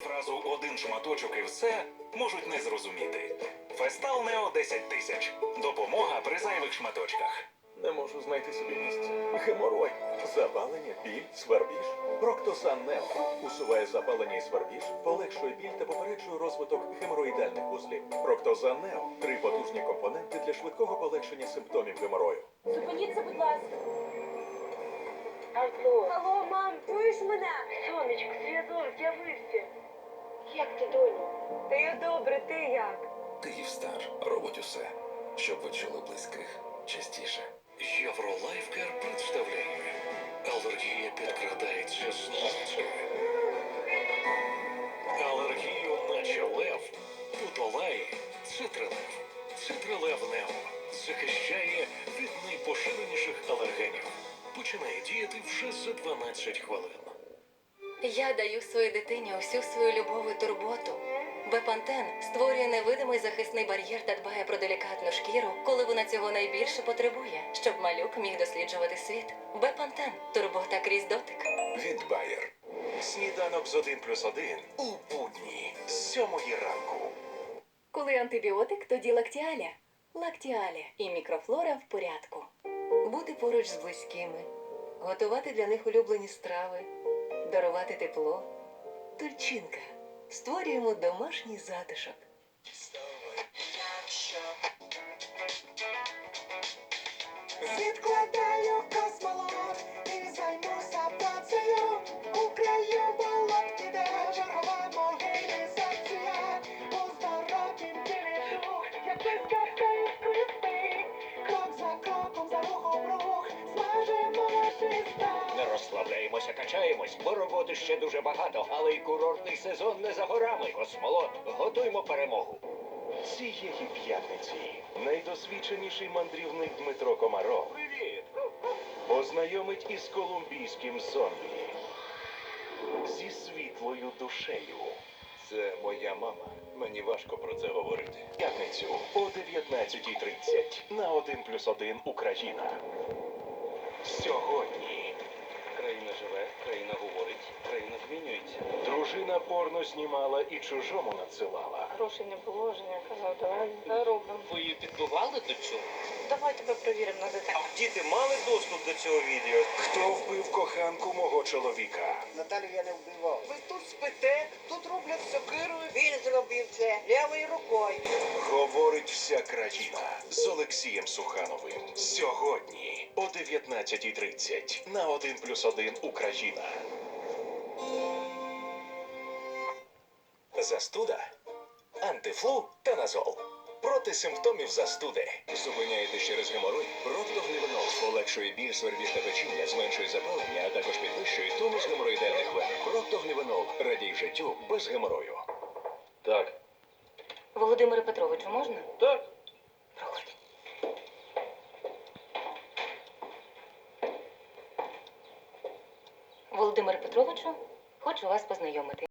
Фразу один шматочок і все можуть не зрозуміти. Фестал Нео 10 тисяч. Допомога при зайвих шматочках. Не можу знайти собі місця. Геморой, запалення, біль, свербіж. Проктосан Нео усуває запалення і свербіж, полегшує біль та попереджує розвиток геморроїдальних вузлів. Проктозан Нео три потужні компоненти для швидкого полегшення симптомів геморою. Зупиніться, будь ласка. Алло, Алло, мам, чуєш мене? сонечко, зв'язок, з'явився. Як ти, доню? Я добре, ти як? Київстар робить усе, щоб ви чули близьких частіше. Євролайфкар представляє. Алергія підкрадається зночі. Алергію наче лев подолає цитрилев. Цитрилев Нео захищає від найпоширеніших алергенів. Починає діяти вже за 12 хвилин. Я даю своїй дитині усю свою любов і турботу. Бепантен створює невидимий захисний бар'єр та дбає про делікатну шкіру, коли вона цього найбільше потребує, щоб малюк міг досліджувати світ. Бепантен турбота крізь дотик. Від Bayer. Сніданок з 1 плюс 1 у будні з 7 ранку. Коли антибіотик, тоді лактіаля. Лактіаля і мікрофлора в порядку. Бути поруч з близькими, готувати для них улюблені страви, дарувати тепло. Тульчинка. Створюємо домашній затишок. Відкладаю космолот і займуся працею. У краю болот піде чергова мобілізація. У здоровім тілі дух, як вискакає з крипи. Крок за кроком, за рухом рух, стан. Не розслабляємося, качаємось, бо роботи ще дуже багато, але й курортний сезон не за горами. Космолот, готуймо перемогу. Цієї п'ятниці найдосвідченіший мандрівник Дмитро Комаров Привіт! познайомить із колумбійським зомбі зі світлою душею. Це моя мама. Мені важко про це говорити. П'ятницю о 19.30 на 1 плюс 1 Україна. Сьогодні Країна живе, країна говорить, країна змінюється. дружина порно знімала і чужому надсилала. Грошей не було, Женя казав, давай заробимо. Ви її підбивали до цього? Давай тебе перевіримо на дитину. Діти мали доступ до цього відео? Хто вбив коханку мого чоловіка? Наталю я не вбивав. Ви тут спите, роблять сокирою. Він зробив це лівою рукою. Говорить вся країна з Олексієм Сухановим. Сьогодні о 19.30 на 1 плюс 1 Україна. Застуда, антифлу та назол. Проти симптомів застуди. Зупиняєте через геморой? Проктоглівенол полегшує біль, свербіж та печіння, зменшує запалення, а також підвищує. Проктоглівенол. Радій життю без геморою. Так, Володимире Петровичу, можна? так. Проходь. Володимире Петровичу, хочу вас познайомити.